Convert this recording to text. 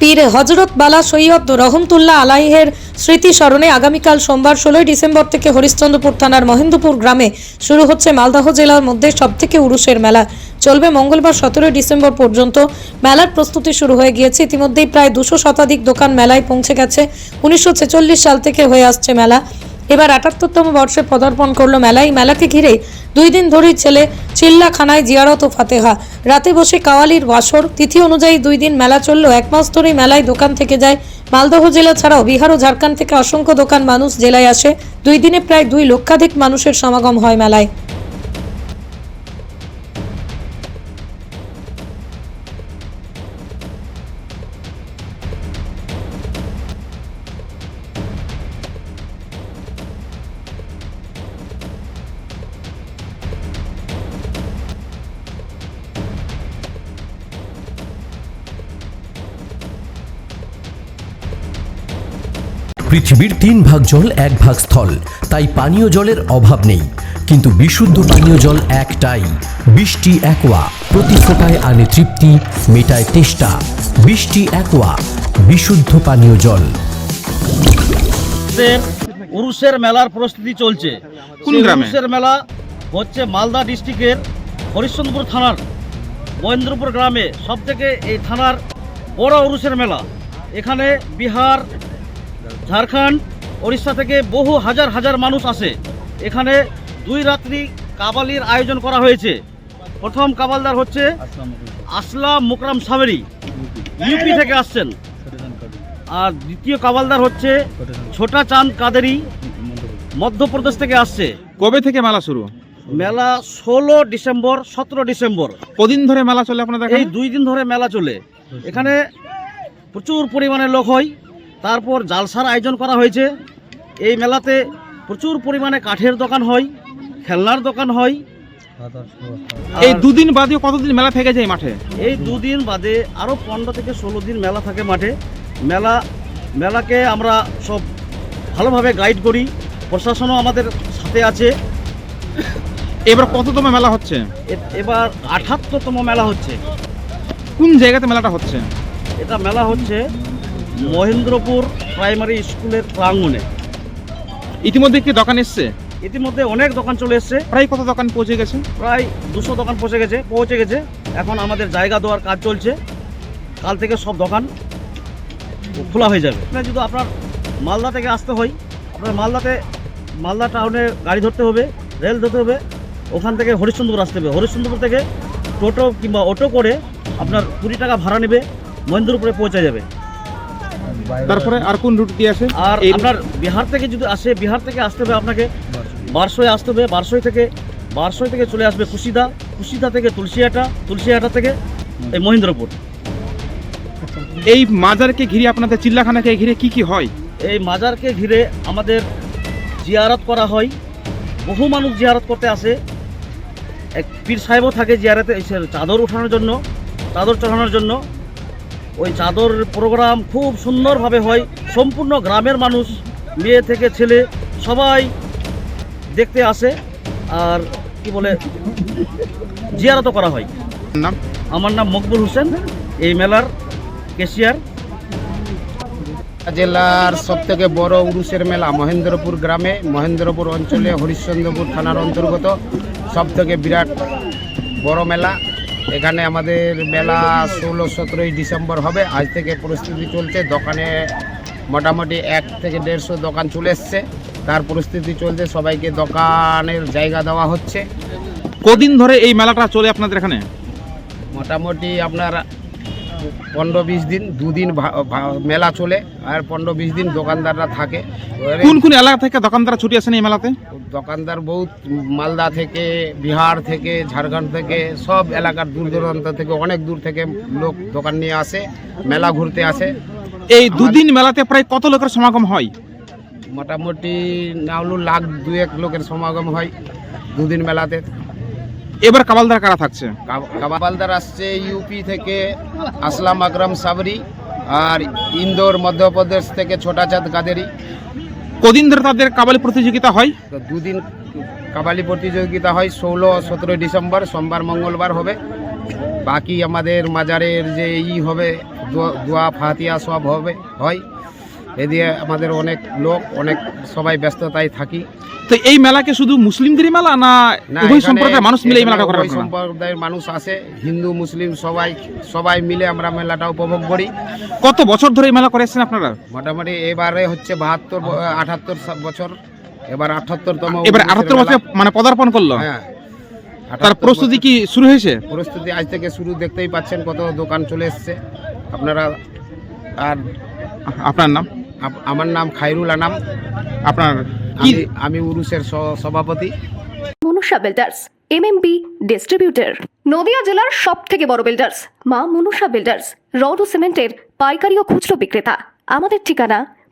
পীর হজরত বালা সৈয়দ রহমতুল্লাহ আলাইহের স্মৃতি স্মরণে আগামীকাল সোমবার ষোলোই ডিসেম্বর থেকে হরিশ্চন্দ্রপুর থানার মহেন্দ্রপুর গ্রামে শুরু হচ্ছে মালদহ জেলার মধ্যে সবথেকে উরুষের মেলা। চলবে মঙ্গলবার সতেরোই ডিসেম্বর পর্যন্ত। মেলার প্রস্তুতি শুরু হয়ে গিয়েছে। ইতিমধ্যেই প্রায় দুশো শতাধিক দোকান মেলায় পৌঁছে গেছে। উনিশশো ছেচল্লিশ সাল থেকে হয়ে আসছে মেলা। এবার আটাত্তরতম বর্ষে পদার্পণ করল মেলায়। মেলাকে ঘিরে দুই দিন ধরেই ছেলে চিল্লাখানায় জিয়ারত ও ফাতেহা। রাতে বসে কাওয়ালির বাসর। তিথি অনুযায়ী দুই দিন মেলা চলল। এক মাস ধরেই মেলায় দোকান থেকে যায়। মালদহ জেলা ছাড়াও বিহার ও ঝাড়খণ্ড থেকে অসংখ্য দোকান মানুষ জেলায় আসে। দুই দিনে প্রায় দুই লক্ষাধিক মানুষের সমাগম হয় মেলায়। পৃথিবীর তিন ভাগ জল এক ভাগ স্থল। তাই পানীয় জলের অভাব নেই। কিন্তু বিশুদ্ধ পানীয় জল একটাই। বৃষ্টি একোয়া। প্রতি ফোটায় আনে তৃপ্তি মেটায় তেষ্টা। বৃষ্টি একোয়া। বিশুদ্ধ পানীয় জল। উরুষের মেলার প্রস্তুতি চলছে। কোন উরুষের মেলা হচ্ছে মালদা ডিস্ট্রিক্টের হরিশ্চন্দ্রপুর থানার মহেন্দ্রপুর গ্রামে। সব থেকে এই থানার বড় উরুষের মেলা। এখানে বিহার ঝাড়খণ্ড ওড়িশা থেকে বহু হাজার হাজার মানুষ আসে। এখানে দুই রাত্রি কাবালির আয়োজন করা হয়েছে। প্রথম কাবালদার হচ্ছে আসলাম মুকরাম সাবেরি। ইউপি থেকে আসছেন। আর দ্বিতীয় কাবালদার হচ্ছে ছোটা চাঁদ কাদেরি মধ্যপ্রদেশ থেকে আসছে। কবে থেকে মেলা শুরু? মেলা ষোলো ডিসেম্বর সতেরো ডিসেম্বর। কদিন ধরে মেলা চলে আপনাদের এই দুই দিন ধরে মেলা চলে। এখানে প্রচুর পরিমাণে লোক হয়। তারপর জালসার আয়োজন করা হয়েছে। এই মেলাতে প্রচুর পরিমাণে কাঠের দোকান হয় খেলনার দোকান হয়। এই দুদিন বাদে কতদিন মেলা থেকে যায় মাঠে? এই দুদিন বাদে আরও পনেরো থেকে ষোলো দিন মেলা থাকে মাঠে। মেলা মেলাকে আমরা সব ভালোভাবে গাইড করি। প্রশাসনও আমাদের সাথে আছে। এবার কততম মেলা হচ্ছে? এবার আঠাত্তরতম মেলা হচ্ছে। কোন জায়গাতে মেলাটা হচ্ছে? এটা মেলা হচ্ছে মহেন্দ্রপুর প্রাইমারি স্কুলের প্রাঙ্গণে। ইতিমধ্যে কি দোকান এসছে? ইতিমধ্যে অনেক দোকান চলে এসছে। প্রায় কত দোকান পৌঁছে গেছে? প্রায় দুশো দোকান পৌঁছে গেছে পৌঁছে গেছে। এখন আমাদের জায়গা দেওয়ার কাজ চলছে। কাল থেকে সব দোকান খোলা হয়ে যাবে। এখানে যদি আপনার মালদা থেকে আসতে হয় আপনার মালদাতে মালদা টাউনে গাড়ি ধরতে হবে রেল ধরতে হবে ওখান থেকে হরিশ্চন্দ্রপুর আসতে হবে। হরিশ্চন্দ্রপুর থেকে টোটো কিংবা অটো করে আপনার কুড়ি টাকা ভাড়া নেবে মহেন্দ্রপুরে পৌঁছে যাবে। তারপরে আর কোন রুট দিয়ে আসে? আর আপনার বিহার থেকে যদি আসে বিহার থেকে আসতে হবে আপনাকে বারসই আসতে হবে বারসই থেকে বারসই থেকে চলে আসবে কুশিদা কুশিদা থেকে তুলসিয়াটা তুলসিয়াটা থেকে এই মহেন্দ্রপুর। এই মাজারকে ঘিরে আপনাদের চিল্লাখানাকে ঘিরে কি কি হয়? এই মাজারকে ঘিরে আমাদের জিয়ারত করা হয়। বহু মানুষ জিয়ারত করতে আসে। এক পীর সাহেবও থাকে জিয়ারতে চাদর উঠানোর জন্য চাদর চড়ানোর জন্য। ওই চাদর প্রোগ্রাম খুব সুন্দরভাবে হয়। সম্পূর্ণ গ্রামের মানুষ মেয়ে থেকে ছেলে সবাই দেখতে আসে। আর কি বলে জিয়ারত করা হয়। নাম? আমার নাম মকবুল হোসেন। এই মেলার কেশিয়ার জেলার সব থেকে বড় উরুষের মেলা মহেন্দ্রপুর গ্রামে। মহেন্দ্রপুর অঞ্চলে হরিশ্চন্দ্রপুর থানার অন্তর্গত সব থেকে বিরাট বড় মেলা। এখানে আমাদের মেলা ষোলো সতেরোই ডিসেম্বর হবে। আজ থেকে পরিস্থিতি চলছে। দোকানে মোটামুটি এক থেকে দেড়শো দোকান চলে এসছে। তার পরিস্থিতি চলছে সবাইকে দোকানের জায়গা দেওয়া হচ্ছে। কদিন ধরে এই মেলাটা চলে আপনাদের এখানে? মোটামুটি আপনার পনেরো বিশ দিন দুদিন মেলা চলে আর পনেরো বিশ দিন দোকানদাররা থাকে। কোন কোন এলাকা থেকে দোকানদার ছুটি আসেন এই মেলাতে? দোকানদার বহুত মালদা থেকে বিহার থেকে ঝাড়খণ্ড থেকে সব এলাকার দূর দূরান্ত থেকে অনেক দূর থেকে লোক দোকান নিয়ে আসে মেলা ঘুরতে আসে। এই দুদিন মেলাতে প্রায় কত লোকের সমাগম হয়? মোটামুটি নাহলু লাখ দুয়েক লোকের সমাগম হয় দুদিন মেলাতে। এবার কাবালদার কারা থাকছে? কাবালদার আসছে ইউপি থেকে আসলাম আকরম সাবরি আর ইন্দোর মধ্যপ্রদেশ থেকে ছোটাচাঁদ কাদেরি। কদিন ধরে তাদের কাবালি প্রতিযোগিতা হয়? দুদিন কাবালি প্রতিযোগিতা হয় ষোলো সতেরোই ডিসেম্বর সোমবার মঙ্গলবার হবে। বাকি আমাদের মাজারের যে ই হবে দোয়া- দোয়া ফাতিয়া সব হবে হয়। এদিকে আমাদের অনেক লোক অনেক সবাই ব্যস্ততায় থাকি। তো এই মেলাকে শুধু মুসলিমদেরই মেলা না উভয় সম্প্রদায়ের মানুষ মিলে এই মেলাটা করেন সম্প্রদায়ের মানুষ আসে হিন্দু মুসলিম সবাই সবাই মিলে আমরা মেলাটা উপভোগ করি। কত বছর ধরে এই মেলা করে এসেছেন আপনারা? মোটামুটি এবারে হচ্ছে বাহাত্তর আঠাত্তর বছর এবার আঠাত্তরতম এবার আটাত্তর বছর মানে পদার্পণ করল? হ্যাঁ। তার প্রস্তুতি কি শুরু হয়েছে? প্রস্তুতি আজ থেকে শুরু দেখতেই পাচ্ছেন কত দোকান চলে এসছে। আপনারা আর আপনার নাম? আমার নাম খাইরুল আনাম। আপনার আমি আমি উরুসের সভাপতি। Manusha builders MMB distributor Nadia জেলার সব থেকে বড় বিল্ডার্স মা মনুষা বিল্ডার্স রড ও সিমেন্টের পাইকারি ও খুচরো বিক্রেতা। আমাদের ঠিকানা